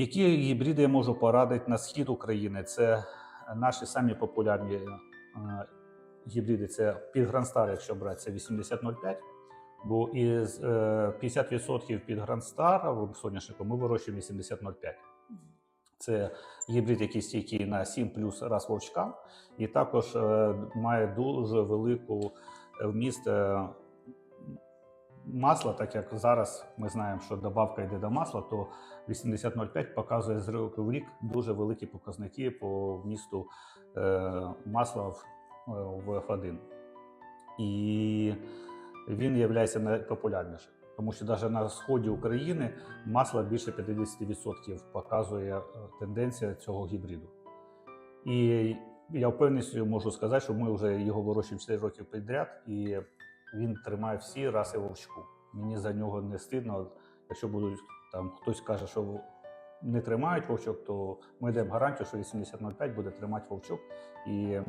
Які гібриди я можу порадити на схід України? Це наші самі популярні е, гібриди. Це під Грандстар, якщо брати, це 8005. Бо із е, 50% під Грандстар в соняшнику ми вирощуємо 8005. Це гібрид, який стійкий на 7 плюс раз вовчка, і також е, має дуже велику е, вміст е, масла, так як зараз ми знаємо, що добавка йде до масла, то 8005 показує з року в рік дуже великі показники по вмісту е, масла в, е, в F1. І він є найпопулярнішим. Тому що навіть на сході України масло більше 50% показує е, тенденція цього гібриду. І я впевненістю можу сказати, що ми вже його вирощуємо 4 роки підряд, і він тримає всі раси вовчку. Мені за нього не стидно. Якщо будуть там хтось каже, що не тримають вовчок, то ми даємо гарантію, що 8005 буде тримати вовчок. І